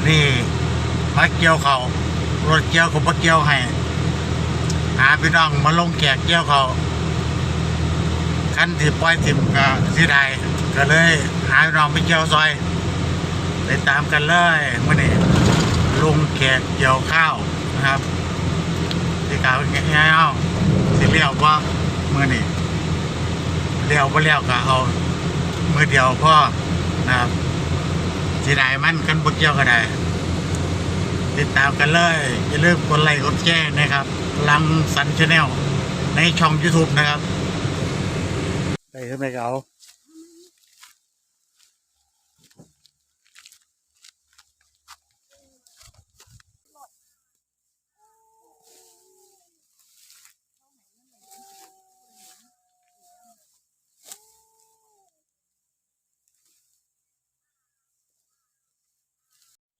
นนี้มาเกี่ยวเขารถเกี่ยวกับมาเกี่ยวให้หาพี่น้องมาลงแขกเกี่ยวเขาคันที่ปล่อยทิมก็เสียดายก็เลยหาพี่น้องไปเกี่ยวซอยไปตามกันเลยเมื่อนี้ลงแขกเกี่ยวข้าวนะครับที่กล่าวง่ายๆเอาสิเลี้ยวว่าเมื่อนี้เลี้ยวบ่เลี้ยวก็เอามือเดียวพ่อนะครับ สีได้มันกันบ่เกี่ยวก็ได้ ติดตามกันเลย อย่าลืมกดไลค์กดแชร์นะครับ ลังสันชาแนลในช่อง YouTube นะครับไปขึ้นไปเขา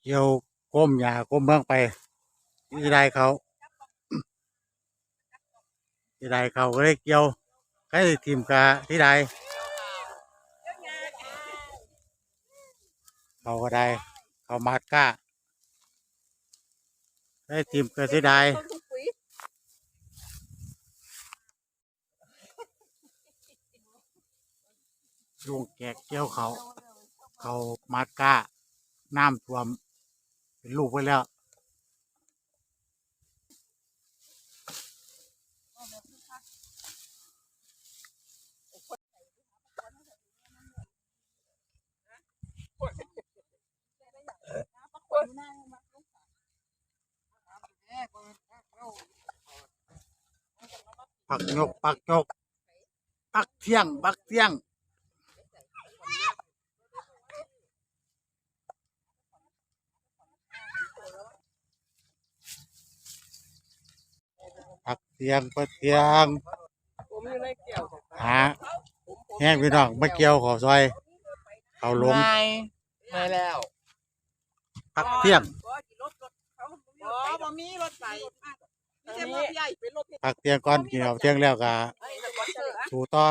เกี่ยวก้มหญ้าก้มเมืองไปที่ได้เขาที่ได้เขาก็ได้เกี่ยวใครทีมกาที่ใดเขาก็ได้ เขามาดก้าได้ทีมก็ที่ใดลุงแกกเกี่ยวเขา เขามาดก้าน้ำท่วม เป็นลูกไปแล้วปักยกปักยกปักเที่ยงปักเที่ยง เที่ยงปักเทียงผมอยู่ในเกี่ยวหาแห้งพี่น้องมาเกี่ยวขอซอยเขาลงไม่ไม่แล้วปักเที่ยงอ๋อบ่มีรถไฟมีแต่รถใหญ่เป็นรถปักเที่ยงก่อนกินเอาเที่ยงแล้วก็สู่ต่อ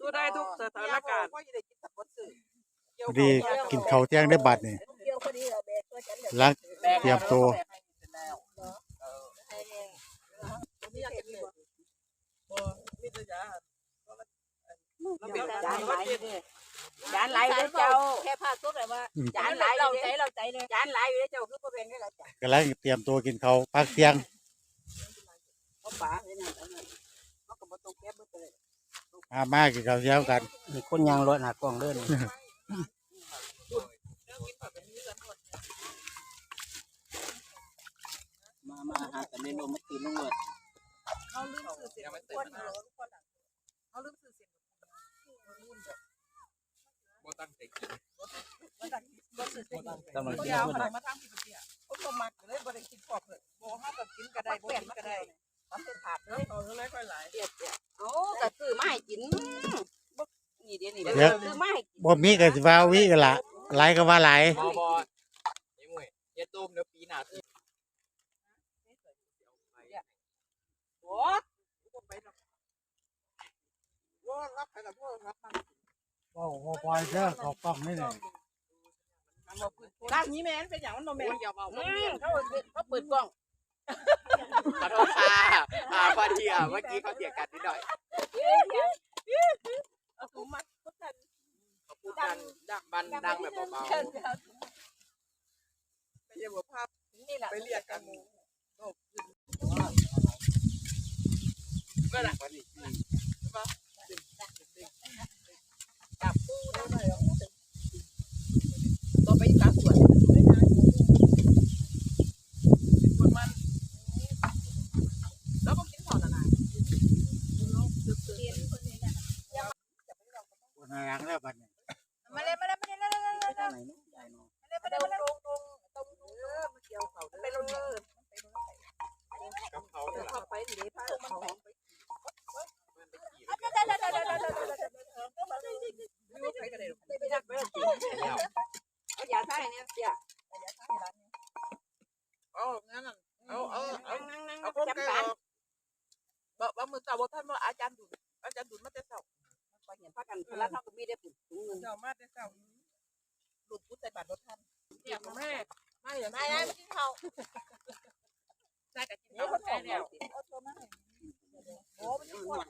ตู้ได้ทุกสถานการณ์ดีกินเขาเที่ยงได้บัดนี่หลังเตรียมตัว จานไหลเลยจานไหลเลยเจ้าแค่ผ้าซุกเลยว่าจานไหลเราใจเราใจเลยจานไหลเลยเจ้าคือประเพณีเราจ้ะกำลังเตรียมตัวกินข้าวปักเที่ยงเขาป๋าเลยนะเขาก็บ่ต้องแก้เบิดเลยมามากินข้าวเที่ยงกันมีคนยางรถหากล้องเลื่อนมามาหาแต่เมนูเมื่อคืนน้องเวิร์ด เขาลืมสื่อเสียงคนเขาลืมสื่อเสียงกำลังเขากินยาวเพื่อนขนาดมาทำกินเปียเขาก็มักเลยบ่ได้กินปอกเลยบ่ห้ากับกินก็ได้บ่กินก็ได้ทำเป็นถาดเลยเขาเลยค่อยหลายเปียกเปียกโอ้ก็ซื้อมาให้กินนี่เดี๋ยวนี้ซื้อมาให้กินบ่มีก็สิว่าวิกันละหลก็ว่าหลายบอบอยังไงอย่าต้มเดี๋ยวปีหน้าสิ โอ้ไปดอก ว่ารับไปกับพวกรับมาโอ้โหปล่อยเด้อเขาป้องนี่นี่ร้านนี้แม่นเป็นอย่างมันบ่แม่นอย่าเมาอืมเขาเขาเปิดกล้องขอโทษค่ะอ่าพอดีอะเมื่อกี้เขาเถียงกันนิดหน่อยเอาถุงมาพุทธันเขาพูดกันดังบันดังแบบเบาไปเยี่ยมภาพนี่แหละไปเรียกกัน ก็หนักกว่านี้จับตู้ได้เลยต่อไปตามส่วนคนมันแล้วก็กินข้าวนะ คนหลังแล้วบัดนี้ มาเลยมาเลยมาเลยมาเลยมาเลย ไปทางไหนเนาะยายเนาะ มาเลยมาเลยมาเลยตรงตรงตรงเออมาเกี่ยวเขาไปลงเนิน กับเขาเนี่ยแหละ เข้าไปหรือผ้าเขา มันไปขี่ ไม่ใช่กันเลย ไม่ได้เบิด แล้ว เอายาท่าเนี่ยเสีย เอางั้นเอาเอาเอา นั่งนั่ง เอาพวกแกออกบอกว่ามือเต่าบอกท่านว่าอาจารย์ดุอาจารย์ดุมาแต่เช้า ก็เห็นพากันแล้วเขาก็มีได้ปุ๋ยถุงนึงเช้ามาแต่เช้าลูกพุทธใส่บาตรรถท่านเนี่ยแม่เดี๋ยวได้ได้มากินข้าวได้กับกินข้าวแท้แล้วโอ้มันคน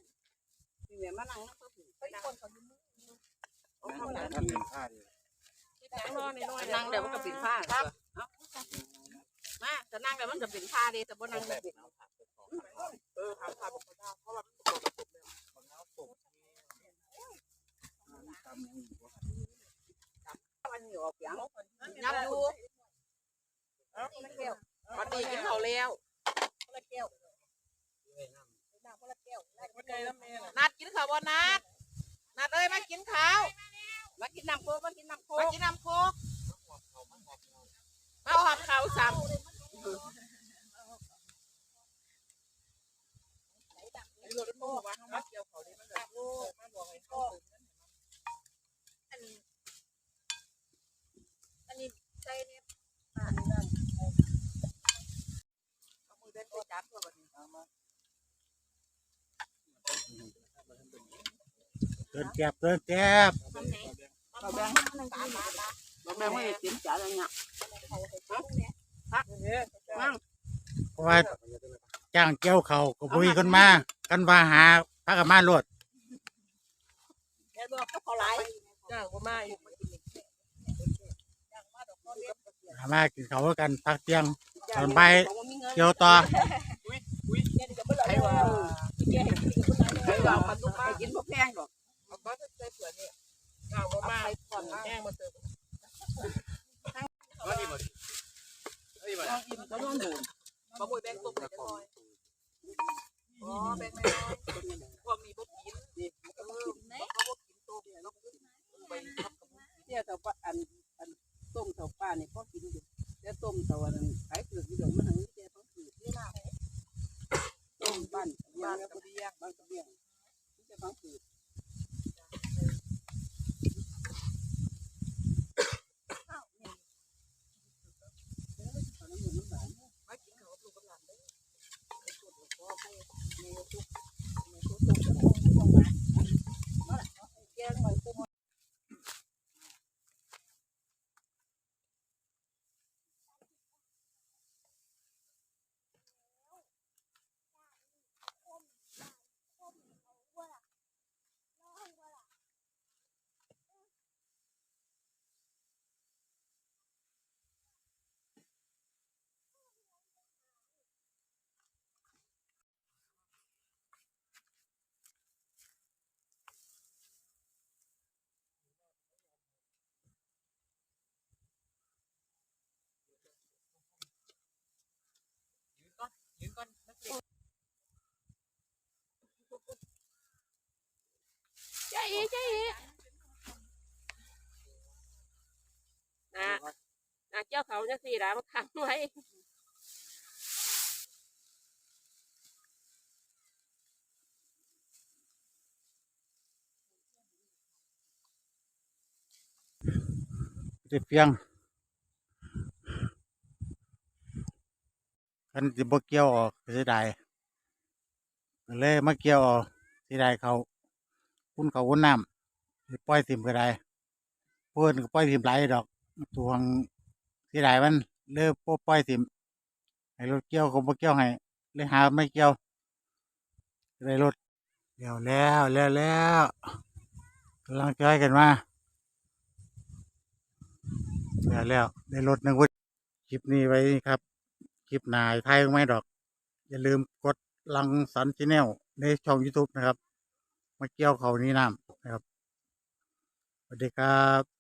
นี่แม่มานั่งนะก็คือไปคนเขาอยู่เอาทำหน้าท่านที่เป็นข้าดีนั่งนอนน้อยนั่งเดี๋ยวมันก็เป็นผ้าครับมาจะนั่งเดี๋ยวมันจะเป็นผ้าเลยแต่บ่นั่งแบบเออหาข้าวบอกเขาได้เพราะว่ามันตกตกแล้ว มันอยู่ออกเสียงนับอยู่วันดีกินข้าวแล้วนัดกินข้าวบ่นัดนัดเอ้ยมากินข้าวมากินน้ำโคกมากินน้ำโคมากกินน้ำโคกมาเอาหับข้าวซ้ำไอ้รถตู้ว่าเขามาเกี่ยวเขาดีมันแบบลูกมาบอกให้เขาตื่น อันนี้ใส่เนี่ย เอามือเดินไปจับตัวแบบนี้ เกินแก็บเกินแก็บเราแบ่งเราแบ่งไม่กินจานอะไรเงี้ยเพราะว่าจ้างเกี่ยวเขาก็บุยคนมากันว่าหาพักกับมาโลดแกบอกก็พอไหลจ้างก็มาอีกมากินเขากันพักเที่ยงตอนบ่ายเกี่ยวต่อใครว่ามันต้องมากินพวกแพงหรอก เอาก็จะใส่เผือกนี่จ้างก็ มาก่อนแห้งมาเติมก็ดีหมดดีหมดต้องอิ่มก็ต้องดูบะหมี่แบงตุ้มเลยน้อยอ๋อแบงไม่น้อยพวกมีบุกินเออเขาบุกินตัวเนี่ยแล้วไปทับกับเที่ยวเถาป้าอันอันต้มเถาป้าเนี่ยพ่อกินอยู่แล้วต้มเถาอันขายเผือกอยู่เดี๋ยวมันทั้งถือที่หน้าต้มบ้านบ้านกระเบียงบ้านกระเบียงที่จะฟังถือ มากินเขาลูกกำลังเลย ยืนก่อนนักเรียนใจอีใจอีนะนะเจ้าเขาจะสี่ร้านมาขังไว้จะเพียง กันจะบ่เกี่ยวออกเสียดายเลยมาเกี่ยวออกเสียดายเขาคุณเขาคุณน้ำปล่อยทิมก็ได้เพื่อนก็ปล่อยทิมหลายดอกทวงเสียดายมันเลยบ่ปล่อยทิมให้รถเกี่ยวก็บ่เกี่ยวให้เลยหาไม่เกี่ยวได้รถแล้วแล้วแล้วแล้วกำลังใจกันมาแล้วแล้วได้รถหนึ่งเว้ยคลิปนี้ไว้ครับ คลิปหนายไทยไม่ดอก อย่าลืมกดลังสันชแนลในช่อง YouTube นะครับ มาเกี่ยวเขานี้น้ำนะครับ สวัสดีครับ